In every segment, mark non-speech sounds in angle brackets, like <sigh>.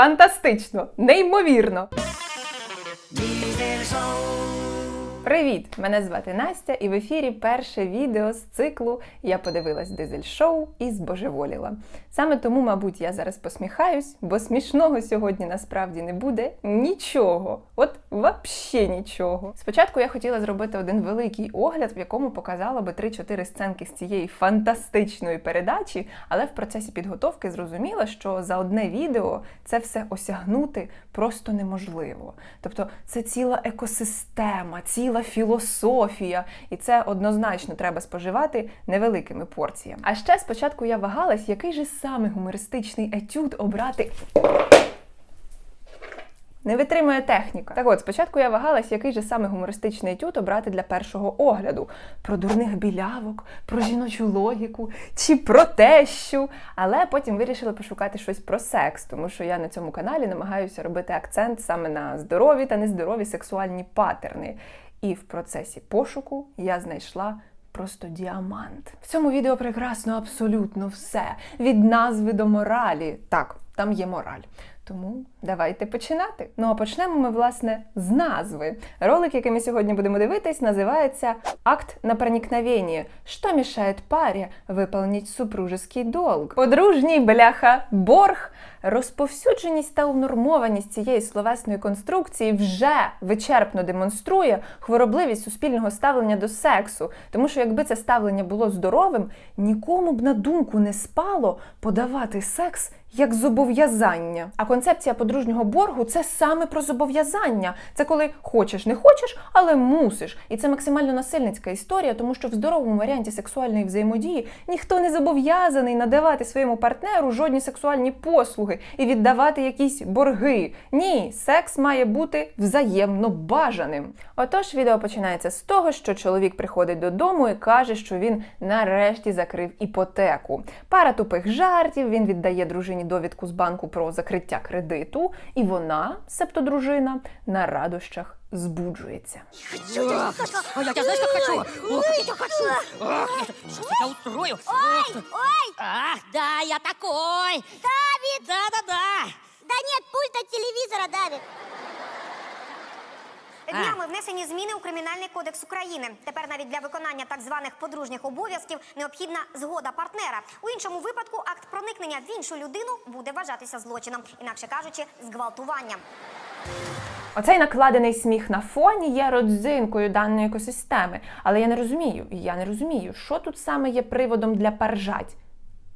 Фантастично, неймовірно. Привіт! Мене звати Настя, і в ефірі перше відео з циклу Я подивилась дизель шоу і збожеволіла. Саме тому, мабуть, я зараз посміхаюсь, бо смішного сьогодні насправді не буде нічого. От вообще нічого. Спочатку я хотіла зробити один великий огляд, в якому показала би 3-4 сценки з цієї фантастичної передачі, але в процесі підготовки зрозуміла, що за одне відео це все осягнути просто неможливо. Тобто це ціла екосистема, ціла філософія, і це однозначно треба споживати невеликими порціями. А ще спочатку я вагалась, який же саме гумористичний етюд обрати. Не витримує техніка. Так от, спочатку я вагалась, який же саме гумористичний етюд обрати для першого огляду: про дурних білявок, про жіночу логіку чи про тещу. Але потім вирішила пошукати щось про секс, тому що я на цьому каналі намагаюся робити акцент саме на здорові та нездорові сексуальні патерни. І в процесі пошуку я знайшла. Просто діамант. В цьому відео прекрасно абсолютно все. Від назви до моралі. Так, там є мораль. Тому давайте починати. Ну а почнемо ми, власне, з назви. Ролик, який ми сьогодні будемо дивитись, називається Акт на проникновение. Що мішає парі виповнити супружеский долг? Подружній бляха борг. Розповсюдженість та унормованість цієї словесної конструкції вже вичерпно демонструє хворобливість суспільного ставлення до сексу. Тому що якби це ставлення було здоровим, нікому б на думку не спало подавати секс як зобов'язання. А концепція подружнього боргу це саме про зобов'язання. Це коли хочеш, не хочеш, але мусиш. І це максимально насильницька історія, тому що в здоровому варіанті сексуальної взаємодії ніхто не зобов'язаний надавати своєму партнеру жодні сексуальні послуги і віддавати якісь борги. Ні, секс має бути взаємно бажаним. Отож, відео починається з того, що чоловік приходить додому і каже, що він нарешті закрив іпотеку. Пара тупих жартів, він віддає дружині довідку з банку про закриття кредиту, і вона, себто дружина, на радощах збуджується. Я тебя знаешь, хочу? Я хочу! Ох, я устрою! Ой, ой! Ах, да, я такой! Давид! Да-да-да! Да нет, пульт от телевизора давит. Днями внесені зміни у Кримінальний кодекс України. Тепер навіть для виконання так званих подружніх обов'язків необхідна згода партнера. У іншому випадку акт проникнення в іншу людину буде вважатися злочином, інакше кажучи, зґвалтуванням. Оцей накладений сміх на фоні є родзинкою даної екосистеми. Але я не розумію, я не розумію, що тут саме є приводом для паржать.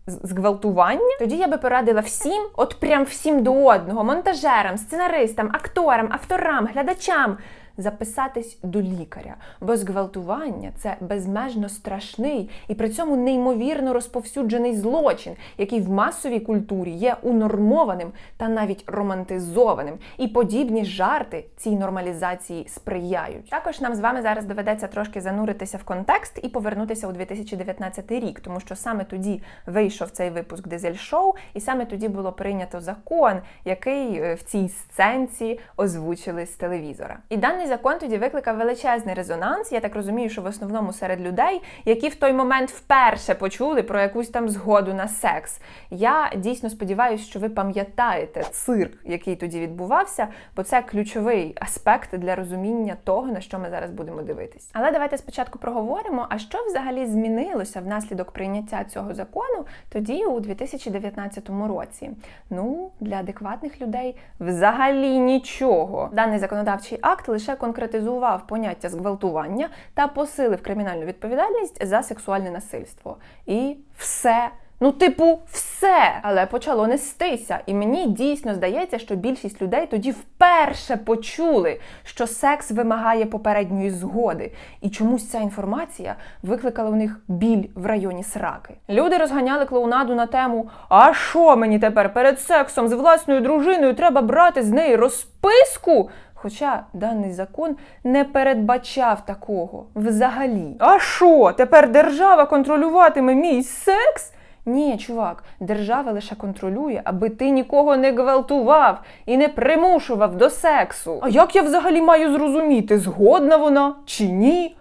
Зґвалтування? Тоді я би порадила всім, от прям всім до одного, монтажерам, сценаристам, акторам, авторам, глядачам записатись до лікаря. Бо зґвалтування це безмежно страшний і при цьому неймовірно розповсюджений злочин, який в масовій культурі є унормованим та навіть романтизованим. І подібні жарти цій нормалізації сприяють. Також нам з вами зараз доведеться трошки зануритися в контекст і повернутися у 2019 рік, тому що саме тоді вийшов цей випуск Дизель Шоу, і саме тоді було прийнято закон, який е, в цій сценці озвучили з телевізора. І даний закон тоді викликав величезний резонанс. Я так розумію, що в основному серед людей, які в той момент вперше почули про якусь там згоду на секс. Я дійсно сподіваюся, що ви пам'ятаєте цирк, який тоді відбувався, бо це ключовий аспект для розуміння того, на що ми зараз будемо дивитись. Але давайте спочатку проговоримо, а що взагалі змінилося внаслідок прийняття цього закону тоді, у 2019 році. Ну, для адекватних людей взагалі нічого. Даний законодавчий акт лише конкретизував поняття зґвалтування та посилив кримінальну відповідальність за сексуальне насильство. І все. Ну, типу, все, але почало нестися. І мені дійсно здається, що більшість людей тоді вперше почули, що секс вимагає попередньої згоди. І чомусь ця інформація викликала у них біль в районі сраки. Люди розганяли клоунаду на тему: а що мені тепер перед сексом з власною дружиною треба брати з неї розписку? Хоча даний закон не передбачав такого взагалі. А що, тепер держава контролюватиме мій секс? Ні, чувак, держава лише контролює, аби ти нікого не гвалтував і не примушував до сексу. А як я взагалі маю зрозуміти, згодна вона чи ні?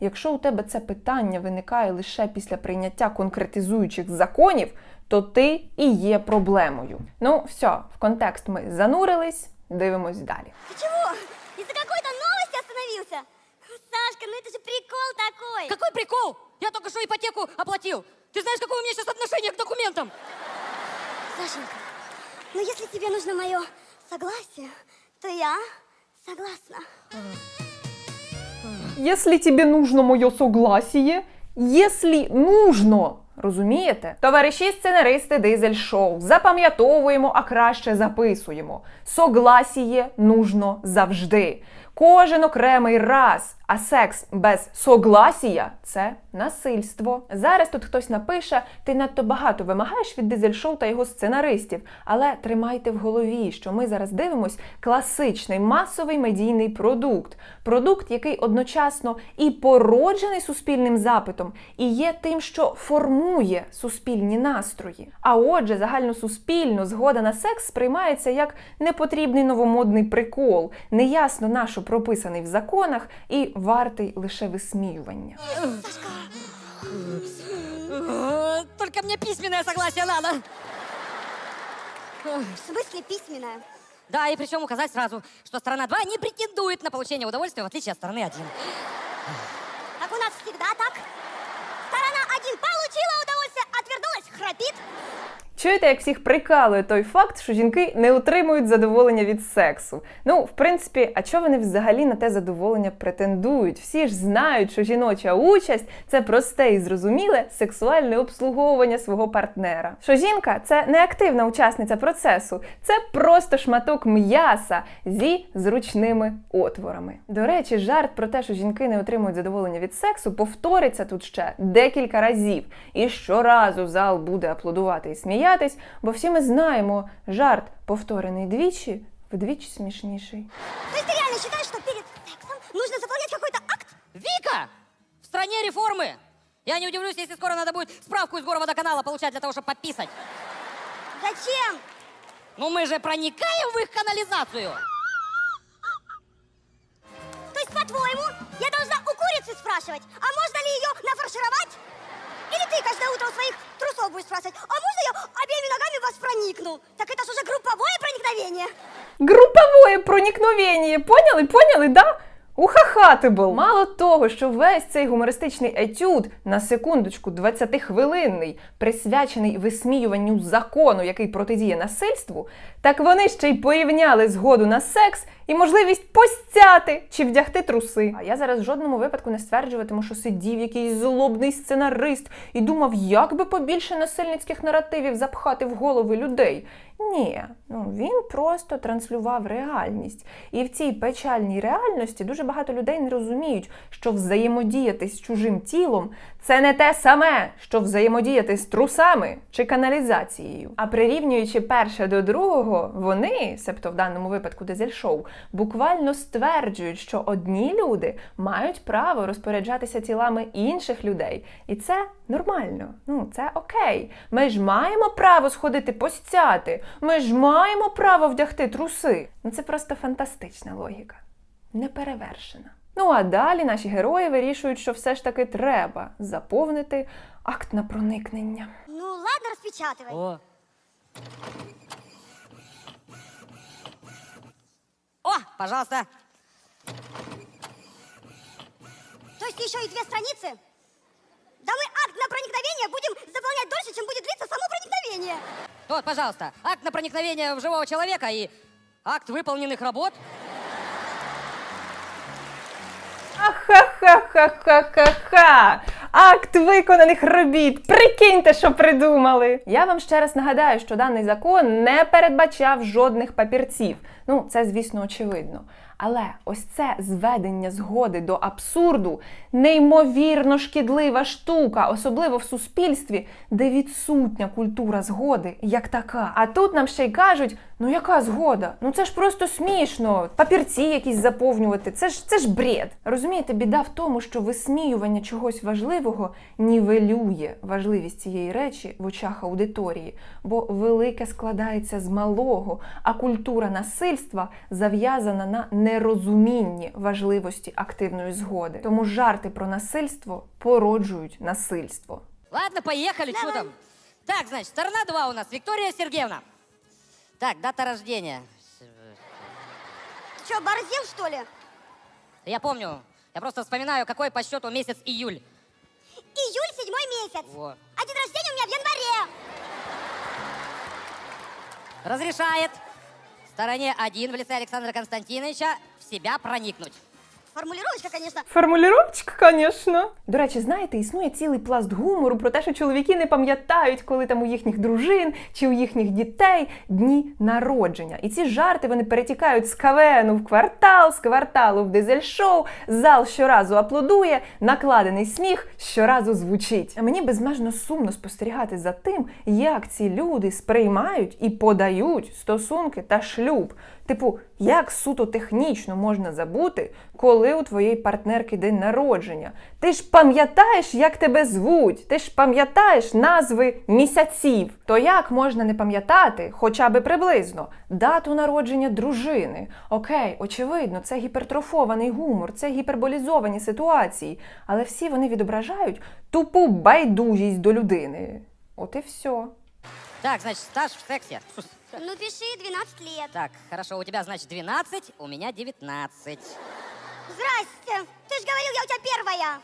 Якщо у тебе це питання виникає лише після прийняття конкретизуючих законів, то ти і є проблемою. Ну, все, в контекст ми занурились, дивимось далі. Ты чего? Из-за какой-то новости остановился? Сашка, ну это же прикол такой. Какой прикол? Я только что ипотеку оплатил. Ты знаешь, какое у меня сейчас отношение к документам? Сашенька, ну если тебе нужно мое согласие, то я согласна. Якщо тобі нужно моє согласіє, якщо нужно. Розумієте? Товариші сценаристи дизель шоу. Запам'ятовуємо, а краще записуємо. Согласіє нужно завжди. Кожен окремий раз. А секс без согласія це насильство. Зараз тут хтось напише: ти надто багато вимагаєш від дизель шоу та його сценаристів. Але тримайте в голові, що ми зараз дивимось класичний масовий медійний продукт. Продукт, який одночасно і породжений суспільним запитом, і є тим, що формує суспільні настрої. А отже, загальносуспільно згода на секс сприймається як непотрібний новомодний прикол, неясно на що прописаний в законах і вартий лише висміювання. Э, Только мне письменное согласие надо. В смысле письменная? Да, и причем указать сразу, что сторона 2 не претендует на получение удовольствия, в отличие от стороны 1. Как у нас всегда так? Сторона один получила удовольствие, отвернулась, храпит. Чуєте, як всіх прикалує той факт, що жінки не отримують задоволення від сексу. Ну, в принципі, а чого вони взагалі на те задоволення претендують? Всі ж знають, що жіноча участь це просте і зрозуміле сексуальне обслуговування свого партнера. Що жінка це не активна учасниця процесу, це просто шматок м'яса зі зручними отворами. До речі, жарт про те, що жінки не отримують задоволення від сексу, повториться тут ще декілька разів. І щоразу зал буде аплодувати і сміятись, бо всі ми знаємо, жарт повторений двічі, вдвічі смішніший. То есть ты реально считаешь, что перед сексом нужно заполнять какой-то акт? Вика! В стране реформы! Я не удивлюсь, если скоро надо будет справку из гороводоканала получать для того, чтобы подписать. Зачем? Но мы же проникаем в их канализацию. То есть, по-твоему, я должна у курицы спрашивать, а можно ли ее нафаршировать? Или ты каждое утро у своих трусов будешь спрашивать, а можно я обеими ногами в вас проникну? Так это ж уже групповое проникновение. Групповое проникновение, Поняли? Поняли, да? Ухахатибл! Мало того, що весь цей гумористичний етюд на секундочку 20-хвилинний, присвячений висміюванню закону, який протидіє насильству, так вони ще й порівняли згоду на секс і можливість постяти чи вдягти труси. А я зараз в жодному випадку не стверджуватиму, що сидів якийсь злобний сценарист і думав, як би побільше насильницьких наративів запхати в голови людей. Ні, ну він просто транслював реальність. І в цій печальній реальності дуже багато людей не розуміють, що взаємодіяти з чужим тілом це не те саме, що взаємодіяти з трусами чи каналізацією. А прирівнюючи перше до другого, вони, себто в даному випадку дизель-шоу, буквально стверджують, що одні люди мають право розпоряджатися тілами інших людей. І це нормально. Ну, це окей. Ми ж маємо право сходити постяти. Ми ж маємо право вдягти труси. Ну це просто фантастична логіка. Неперевершена. Ну а далі наші герої вирішують, що все ж таки треба заповнити акт на проникнення. Ну ладно, распечатывай. О. О, пожалуйста. То есть еще и две страницы? Да мы акт на проникновение будем заполнять дольше, чем будет длиться само проникновение. Вот, пожалуйста, акт на проникновение в живого человека и акт выполненных работ. Ха-ха-ха-ха-ха-ха! Акт виконаних робіт! Прикиньте, що придумали! Я вам ще раз нагадаю, що даний закон не передбачав жодних папірців. Ну, це, звісно, очевидно. Але ось це зведення згоди до абсурду неймовірно шкідлива штука, особливо в суспільстві, де відсутня культура згоди як така. А тут нам ще й кажуть: ну яка згода? Ну це ж просто смішно. Папірці якісь заповнювати. Це ж це ж бред. Розумієте, біда в тому, що висміювання чогось важливого нівелює важливість цієї речі в очах аудиторії, бо велике складається з малого, а культура насильства зав'язана на нерозумінні важливості активної згоди. Тому жарти про насильство породжують насильство. Ладно, поехали, что Давай. там? Так, значит, сторона 2 у нас. Виктория Сергеевна. Так, дата рождения. Ты что, борзел, что ли? Я помню. Я просто вспоминаю, какой по счету месяц июль. Июль, седьмой месяц. Во. А день рождения у меня в январе. Разрешает стороне 1 в лице Александра Константиновича в себя проникнуть. Формулировочка, конечно. Формулюровочка, звісно. До речі, знаєте, існує цілий пласт гумору про те, що чоловіки не пам'ятають, коли там у їхніх дружин чи у їхніх дітей дні народження. І ці жарти вони перетікають з кавену в квартал, з кварталу в дизель-шоу. Зал щоразу аплодує, накладений сміх щоразу звучить. А мені безмежно сумно спостерігати за тим, як ці люди сприймають і подають стосунки та шлюб. Типу, як суто технічно можна забути, коли у твоєї партнерки день народження? Ти ж пам'ятаєш, як тебе звуть, ти ж пам'ятаєш назви місяців. То як можна не пам'ятати, хоча би приблизно, дату народження дружини? Окей, очевидно, це гіпертрофований гумор, це гіперболізовані ситуації, але всі вони відображають тупу байдужість до людини. От і все. Так, значит, стаж в сексе. Ну, пиши 12 лет. Так, хорошо, у тебя, значит, 12, у меня 19. Здрасте. Ты же говорил, я у тебя первая.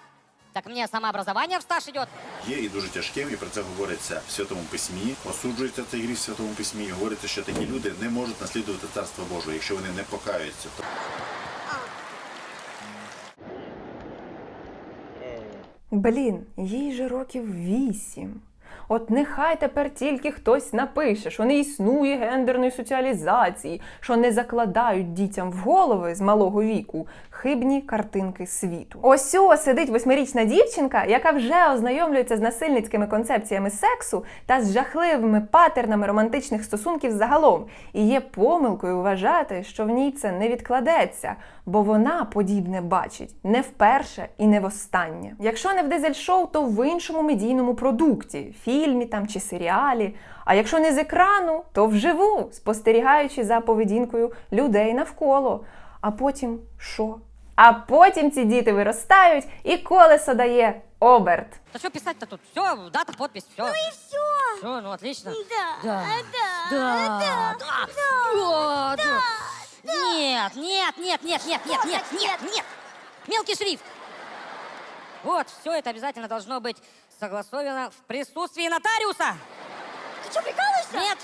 Так мне самообразование в стаж идет. Є і дуже тяжким, і про це говориться в Святому Письмі. Осуджується цей гріх в Святому Письмі. І говориться, що такі люди не можуть наслідувати царство Боже, якщо вони не покаються. Блін, їй же років вісім. От нехай тепер тільки хтось напише, що не існує гендерної соціалізації, що не закладають дітям в голови з малого віку хибні картинки світу. Ось сидить восьмирічна дівчинка, яка вже ознайомлюється з насильницькими концепціями сексу та з жахливими патернами романтичних стосунків загалом. І є помилкою вважати, що в ній це не відкладеться, бо вона подібне бачить не вперше і не востаннє. Якщо не в дизель-шоу, то в іншому медійному продукті, фільмі там чи серіалі. А якщо не з екрану, то вживу, спостерігаючи за поведінкою людей навколо. А потім що? А потім ці діти виростають і колесо дає оберт. Да что писать-то тут? Все, дата, подпись, все. Ну и Все. Все, ну отлично. Да. Да. Да. Да, да, да, да. Нет, нет, нет, нет, нет, нет, нет, нет, нет. Мелкий шрифт. Вот, все это обязательно должно быть согласовано в присутствии нотариуса. Ты что, прикалываешься? Нет.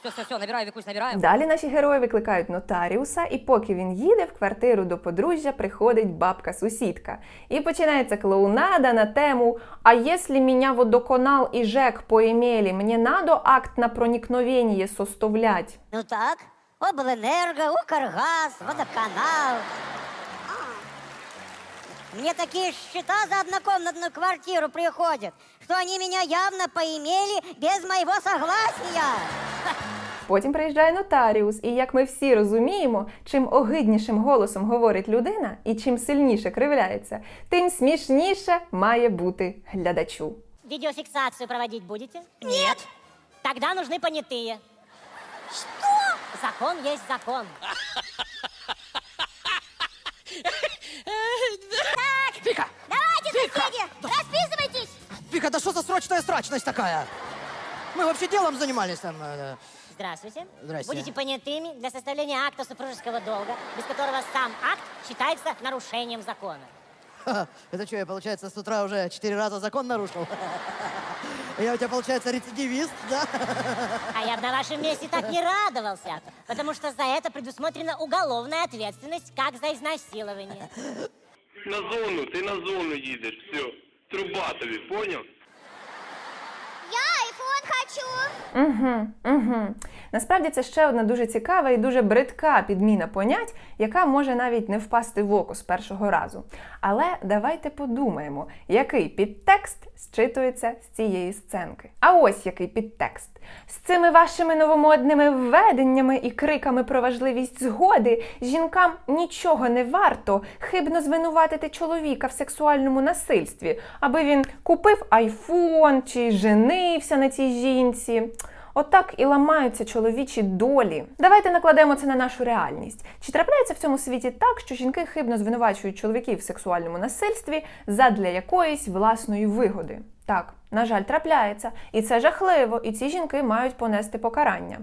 Все, все, все, набираю, Викусь, набираю. Далі наші герої викликають нотаріуса, і поки він їде, в квартиру до подружжя приходить бабка-сусідка. І починається клоунада на тему «А якщо меня водоканал і ЖЕК поімели, мені надо акт на проникновение составлять?» Ну так, обленерго, Укргаз, водоканал. Мне такие счета за однокомнатную квартиру приходят, что они меня явно поимели без моего согласия. Потім приїжджає нотаріус, і як ми всі розуміємо, чим огиднішим голосом говорить людина і чим сильніше кривляється, тим смішніше має бути глядачу. Видеофиксацию проводить будете? Нет. Тогда нужны понятые. Что? Закон есть закон. Давайте, соседи, расписывайтесь. Вика, да что за срочная срачность такая? Мы вообще делом занимались там. э, Здравствуйте. Здрасте. Будете понятыми для составления акта супружеского долга, без которого сам акт считается нарушением закона. Это что, я, получается, с утра уже четыре раза закон нарушил? Я у тебя, получается, рецидивист, да? А я бы на вашем месте так не радовался, потому что за это предусмотрена уголовная ответственность, как за изнасилование. На зону, ти на зону їдеш, все. Труба тобі, поняв? Я айфон хочу. Угу, угу. Насправді це ще одна дуже цікава і дуже бридка підміна понять, яка може навіть не впасти в око з першого разу. Але давайте подумаємо, який підтекст зчитується з цієї сценки. А ось який підтекст. З цими вашими новомодними введеннями і криками про важливість згоди жінкам нічого не варто хибно звинуватити чоловіка в сексуальному насильстві, аби він купив айфон чи женився на цій жінці. Отак і ламаються чоловічі долі. Давайте накладемо це на нашу реальність. Чи трапляється в цьому світі так, що жінки хибно звинувачують чоловіків в сексуальному насильстві задля якоїсь власної вигоди? Так, на жаль, трапляється, і це жахливо, і ці жінки мають понести покарання.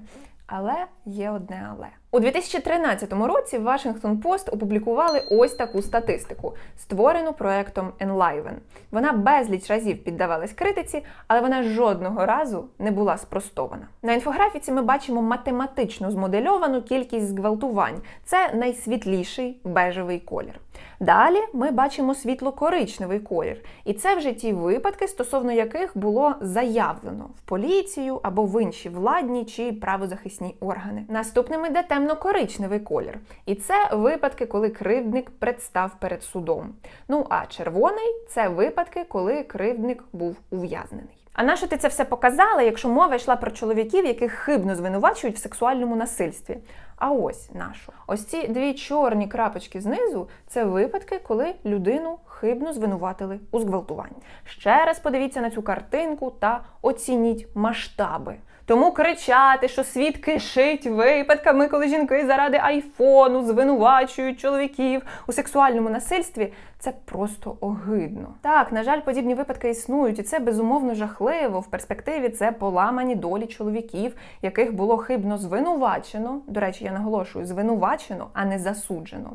Але є одне але. У 2013 році Washington Post опублікували ось таку статистику, створену проектом Enliven. Вона безліч разів піддавалась критиці, але вона жодного разу не була спростована. На інфографіці ми бачимо математично змодельовану кількість зґвалтувань. Це найсвітліший бежевий колір. Далі ми бачимо світло-коричневий колір, і це вже ті випадки, стосовно яких було заявлено в поліцію або в інші владні чи правозахисні органи. Наступним іде темно-коричневий колір, і це випадки, коли кривдник представ перед судом. Ну а червоний це випадки, коли кривдник був ув'язнений. А на що ти це все показала, якщо мова йшла про чоловіків, яких хибно звинувачують в сексуальному насильстві? А ось нашу. Ось ці дві чорні крапочки знизу це випадки, коли людину хибно звинуватили у зґвалтуванні. Ще раз подивіться на цю картинку та оцініть масштаби. Тому кричати, що світ кишить випадками, коли жінки заради айфону звинувачують чоловіків у сексуальному насильстві, це просто огидно. Так, на жаль, подібні випадки існують, і це безумовно жахливо. В перспективі це поламані долі чоловіків, яких було хибно звинувачено. До речі, я наголошую, звинувачено, а не засуджено.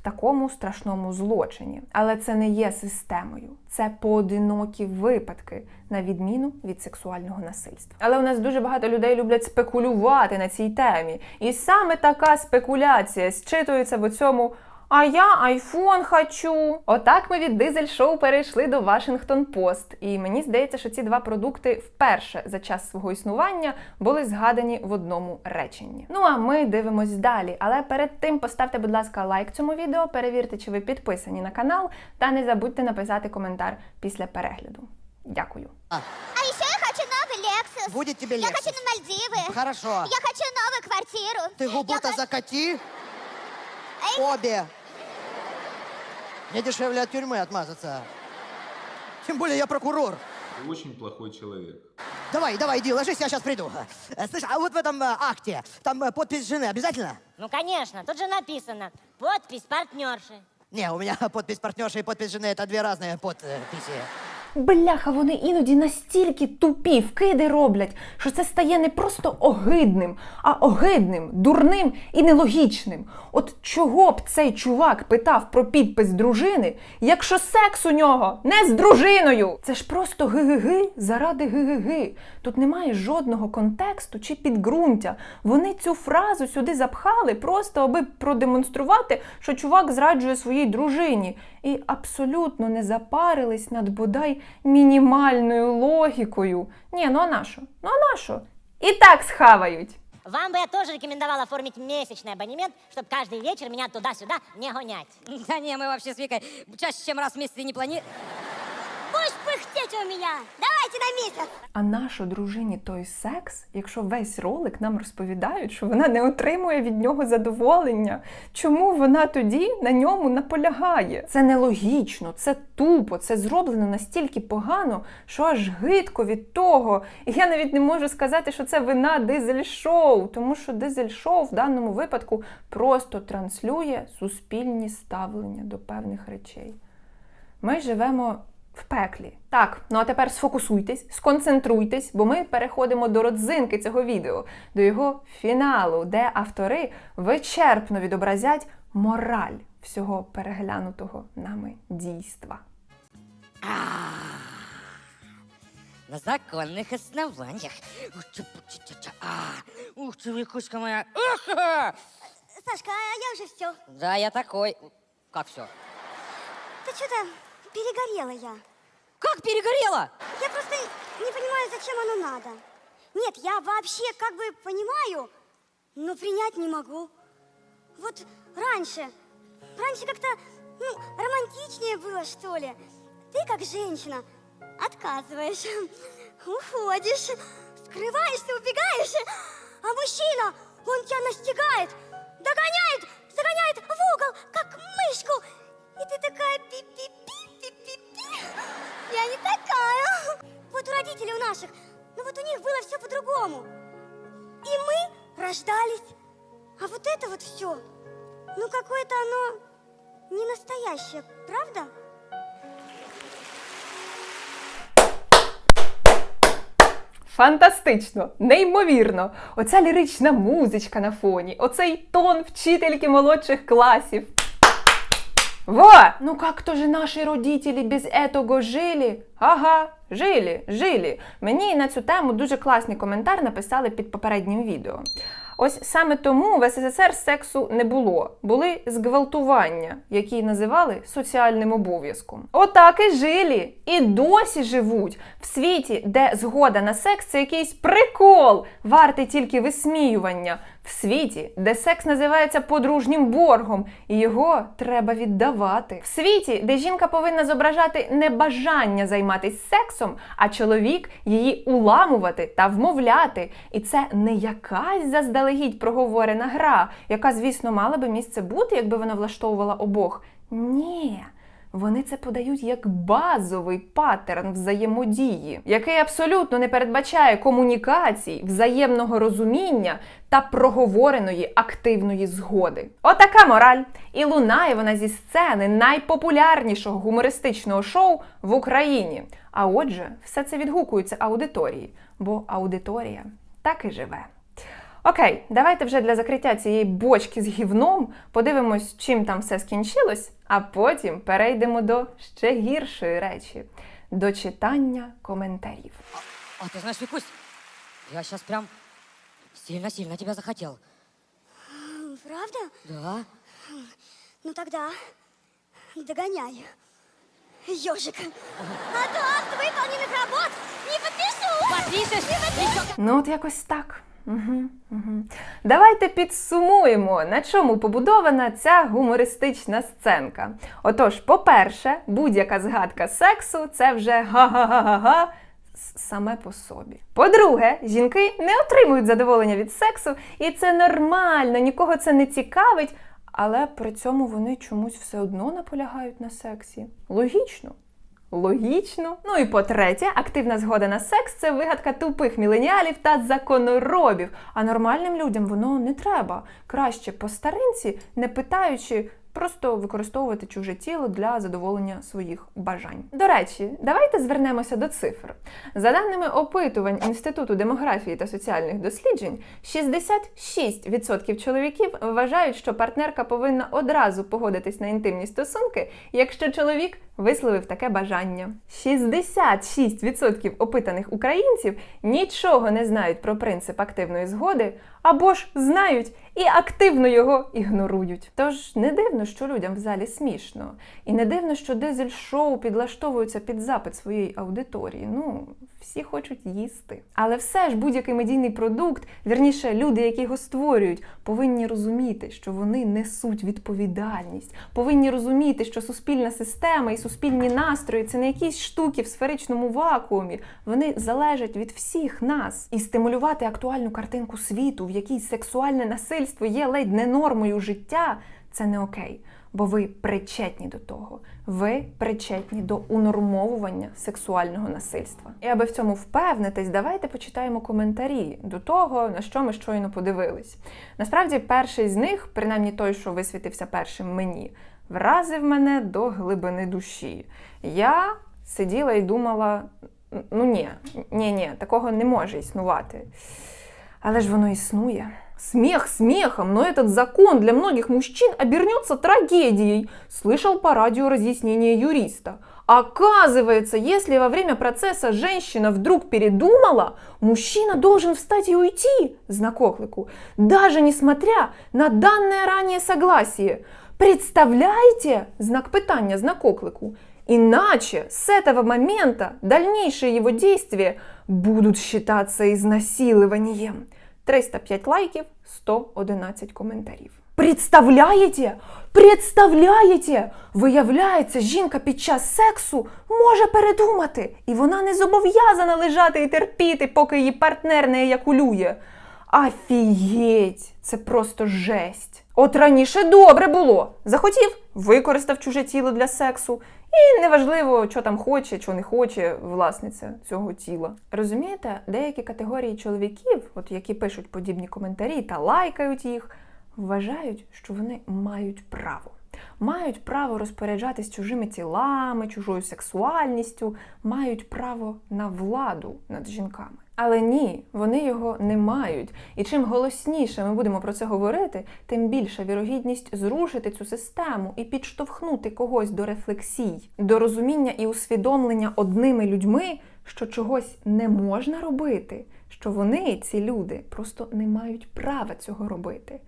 В такому страшному злочині, але це не є системою, це поодинокі випадки, на відміну від сексуального насильства. Але у нас дуже багато людей люблять спекулювати на цій темі, і саме така спекуляція считується в цьому. А я айфон хочу. Отак ми від дизель шоу перейшли до Вашингтон Пост. І мені здається, що ці два продукти вперше за час свого існування були згадані в одному реченні. Ну а ми дивимось далі. Але перед тим поставте, будь ласка, лайк цьому відео, перевірте, чи ви підписані на канал, та не забудьте написати коментар після перегляду. Дякую. А еще я хочу новый Lexus. Будет тебе Я Lexus. хочу на Мальдивы. Хорошо. Я хочу новую квартиру. Ты губу-то Я хо- закати. Обе. Мне дешевле от тюрьмы отмазаться. Тем более я прокурор. Ты очень плохой человек. Давай, давай, иди, ложись, я сейчас приду. Э, Слышь, а вот в этом э, акте, там э, подпись жены обязательно? Ну, конечно, тут же написано «Подпись партнерши». Не, у меня подпись <laughs> партнерши и подпись жены это две разные подписи. Бляха, вони іноді настільки тупі вкиди роблять, що це стає не просто огидним, а огидним, дурним і нелогічним. От чого б цей чувак питав про підпис дружини, якщо секс у нього не з дружиною? Це ж просто ги-ги-ги заради ги-ги-ги. Тут немає жодного контексту чи підґрунтя. Вони цю фразу сюди запхали просто аби продемонструвати, що чувак зраджує своїй дружині І абсолютно не запарились над бодай мінімальною логікою. Ні, ну а нащо? Ну а нащо? І так схавають. Вам бы я тоже рекомендовал оформить месячный абонемент, чтобы каждый вечер меня туда-сюда не гонять. Да не, мы вообще с Викой чаще, чем раз в месяц и не планируем. Пусть пыхтите у меня. Давайте на месяц. А нащо дружині той секс, якщо весь ролик нам розповідають, що вона не отримує від нього задоволення? Чому вона тоді на ньому наполягає? Це нелогічно, це тупо, це зроблено настільки погано, що аж гидко від того. І я навіть не можу сказати, що це вина дизель-шоу, тому що дизель-шоу в даному випадку просто транслює суспільні ставлення до певних речей. Ми живемо в пеклі. Так, ну а тепер сфокусуйтесь, сконцентруйтесь, бо ми переходимо до родзинки цього відео, до його фіналу, де автори вичерпно відобразять мораль всього переглянутого нами дійства. На законных основаниях. Ух ты, пу-ча-ча-ча. А, Ух ты, Викуська моя. Аха! Сашка, а я уже все. Да, я такой. Как все? Ты что-то Перегорела я. Как перегорела? Я просто не понимаю, зачем оно надо. Нет, я вообще как бы понимаю, но принять не могу. Вот раньше, раньше как-то ну, романтичнее было, что ли. Ты как женщина отказываешь, <laughs> уходишь, скрываешься, убегаешь, а мужчина, он тебя настигает, догоняет, загоняет в угол, как мышку. И ты такая пи-пи-пи. Я не такая. Вот у родителей у наших, ну вот у них было все по-другому. рождались. А вот это вот все, ну какое-то оно не настоящее, правда? Фантастично, неймовірно. Оця лірична музичка на фоні, оцей тон вчительки молодших класів. Во! Ну как-то же наши родители без этого жили? Ага, жили, жили. Мені на цю тему дуже класний коментар написали під попереднім відео. Ось саме тому в СССР сексу не було. Були зґвалтування, які називали соціальним обов'язком. Отак і жили, і досі живуть в світі, де згода на секс це якийсь прикол, вартий тільки висміювання. В світі, де секс називається подружнім боргом, і його треба віддавати. В світі, де жінка повинна зображати не бажання займатися сексом, а чоловік її уламувати та вмовляти. І це не якась заздалегідь проговорена гра, яка, звісно, мала би місце бути, якби вона влаштовувала обох. Ні. Вони це подають як базовий паттерн взаємодії, який абсолютно не передбачає комунікацій, взаємного розуміння та проговореної активної згоди. Отака мораль. І лунає вона зі сцени найпопулярнішого гумористичного шоу в Україні. А отже, все це відгукується аудиторії, бо аудиторія так і живе. Окей, давайте вже для закриття цієї бочки з гівном подивимось, чим там все скінчилось, а потім перейдемо до ще гіршої речі до читання коментарів. А ты знаешь, Викусь, я сейчас прям сильно-сильно тебя захотел. Правда? Да? Ну тогда догоняй. Ежик. А то акт выполненных работ не подпишу. Подпишешь? Ну, от якось так. Давайте підсумуємо, на чому побудована ця гумористична сценка. Отож, по-перше, будь-яка згадка сексу це вже га-га-га-га-га саме по собі. По-друге, жінки не отримують задоволення від сексу, і це нормально, нікого це не цікавить, але при цьому вони чомусь все одно наполягають на сексі. Логічно. Логічно. Ну і по-третє, активна згода на секс це вигадка тупих міленіалів та законоробів. А нормальним людям воно не треба. Краще по старинці, не питаючи, просто використовувати чуже тіло для задоволення своїх бажань. До речі, давайте звернемося до цифр. За даними опитувань Інституту демографії та соціальних досліджень, 66% чоловіків вважають, що партнерка повинна одразу погодитись на інтимні стосунки, якщо чоловік висловив таке бажання. 66% опитаних українців нічого не знають про принцип активної згоди або ж знають і активно його ігнорують. Тож не дивно, що людям в залі смішно, і не дивно, що дизель-шоу підлаштовуються під запит своєї аудиторії. Ну, всі хочуть їсти. Але все ж будь-який медійний продукт, вірніше, люди, які його створюють, повинні розуміти, що вони несуть відповідальність, повинні розуміти, що суспільна система і суспільні настрої це не якісь штуки в сферичному вакуумі. Вони залежать від всіх нас. І стимулювати актуальну картинку світу, в якій сексуальне насильство є ледь не нормою життя, це не окей. Бо ви причетні до того, ви причетні до унормовування сексуального насильства. І аби в цьому впевнитись, давайте почитаємо коментарі до того, на що ми щойно подивились. Насправді, перший з них, принаймні той, що висвітився першим мені, вразив мене до глибини душі. Я сиділа і думала: ну ні, ні, ні, такого не може існувати. Але ж воно існує. Смех смехом, но этот закон для многих мужчин обернется трагедией. Слышал по радио разъяснение юриста. Оказывается, если во время процесса женщина вдруг передумала, мужчина должен встать и уйти, знак даже несмотря на данное ранее согласие. Представляете? Знак питания, знак. Иначе с этого момента дальнейшие его действия будут считаться изнасилованием. 305 лайків, 111 коментарів. Представляєте? Представляєте? Виявляється, жінка під час сексу може передумати, і вона не зобов'язана лежати і терпіти, поки її партнер не еякулює. Афігеть! Це просто жесть. От раніше добре було. Захотів використав чуже тіло для сексу, і неважливо, що там хоче, що не хоче власниця цього тіла. Розумієте, деякі категорії чоловіків, от які пишуть подібні коментарі та лайкають їх, вважають, що вони мають право. Мають право розпоряджатись чужими тілами, чужою сексуальністю, мають право на владу над жінками. Але ні, вони його не мають. І чим голосніше ми будемо про це говорити, тим більша вірогідність зрушити цю систему і підштовхнути когось до рефлексій, до розуміння і усвідомлення одними людьми, що чогось не можна робити, що вони, ці люди, просто не мають права цього робити.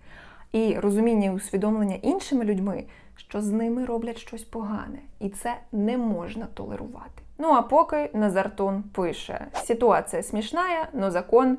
І розуміння і усвідомлення іншими людьми, що з ними роблять щось погане, і це не можна толерувати. Ну а поки Назартон пише: ситуація смішна, но закон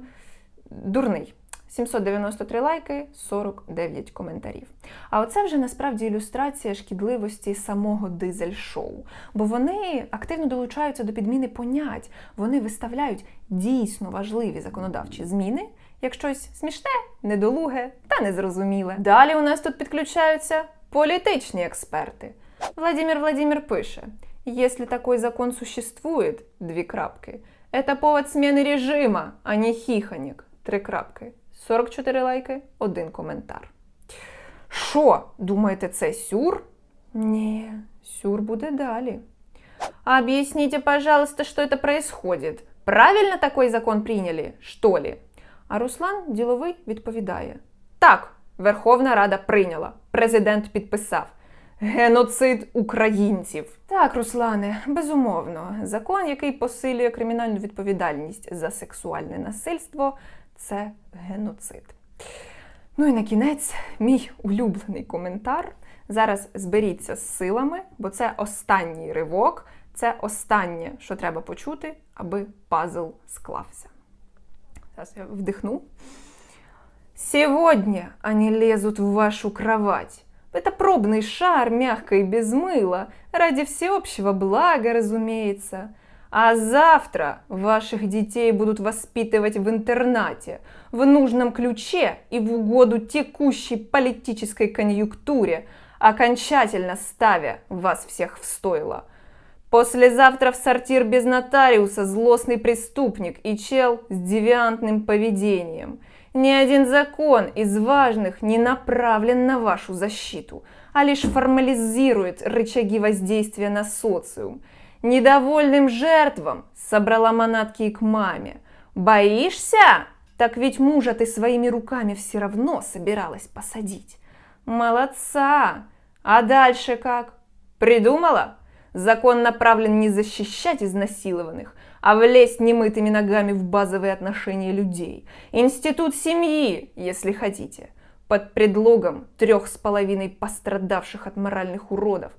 дурний. 793 лайки, 49 коментарів. А оце вже насправді ілюстрація шкідливості самого дизель-шоу. Бо вони активно долучаються до підміни понять, вони виставляють дійсно важливі законодавчі зміни як щось смішне, недолуге та незрозуміле. Далі у нас тут підключаються політичні експерти. Владимир Владимир пише: Если такой закон существует, дві крапки, это повод смены режима, а не хихонек, три крапки. 44 лайки, один коментар. Що, думаєте, це сюр? Ні, сюр буде далі. Объясните, пожалуйста, что это происходит. Правильно такой закон приняли, что ли? А Руслан діловий відповідає: Так, Верховна Рада прийняла, президент підписав. Геноцид українців. Так, Руслане, безумовно, закон, який посилює кримінальну відповідальність за сексуальне насильство, це геноцид. Ну і на кінець, мій улюблений коментар. Зараз зберіться з силами, бо це останній ривок, це останнє, що треба почути, аби пазл склався. Зараз я вдихну. Сегодня они лезут в вашу кровать. Это пробный шар, мягко и без мыла, ради всеобщего блага, разумеется. А завтра ваших детей будут воспитывать в интернате, в нужном ключе и в угоду текущей политической конъюнктуре, окончательно ставя вас всех в стойло. Послезавтра в сортир без нотариуса злостный преступник и чел с девиантным поведением. Ни один закон из важных не направлен на вашу защиту, а лишь формализирует рычаги воздействия на социум. Недовольным жертвам собрала манатки и к маме. Боишься? Так ведь мужа ты своими руками все равно собиралась посадить. Молодца! А дальше как? Придумала? Закон направлен не защищать изнасилованных, а влезть немытыми ногами в базовые отношения людей. Институт семьи, если хотите. Под предлогом трех с половиной пострадавших от моральных уродов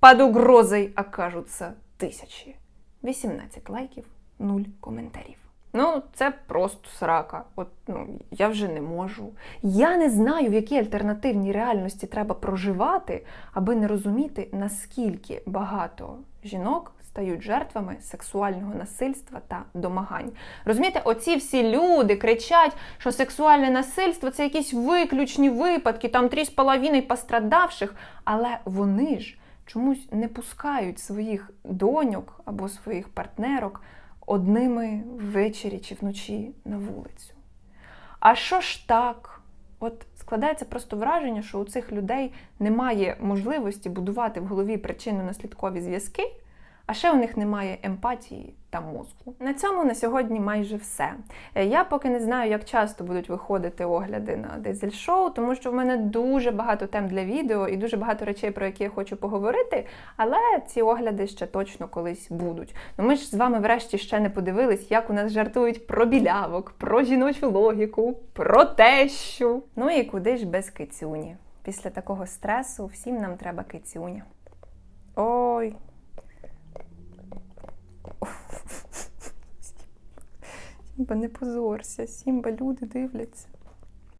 под угрозой окажутся тисячі. 18 лайків, 0 коментарів. Ну, це просто срака. От ну я вже не можу. Я не знаю, в якій альтернативній реальності треба проживати, аби не розуміти, наскільки багато жінок стають жертвами сексуального насильства та домагань. Розумієте, оці всі люди кричать, що сексуальне насильство це якісь виключні випадки, там 3,5 пострадавших, але вони ж чомусь не пускають своїх доньок або своїх партнерок одними ввечері чи вночі на вулицю. А що ж так? От складається просто враження, що у цих людей немає можливості будувати в голові причинно-наслідкові зв'язки, а ще у них немає емпатії та мозку. На цьому на сьогодні майже все. Е, Я поки не знаю, як часто будуть виходити огляди на дизель-шоу, тому що в мене дуже багато тем для відео і дуже багато речей, про які я хочу поговорити, але ці огляди ще точно колись будуть. Ну ми ж з вами врешті ще не подивились, як у нас жартують про білявок, про жіночу логіку, про тещу. Ну і куди ж без кицюні? Після такого стресу всім нам треба кицюня. Ой. Сімба, не позорся, Сімба, люди дивляться.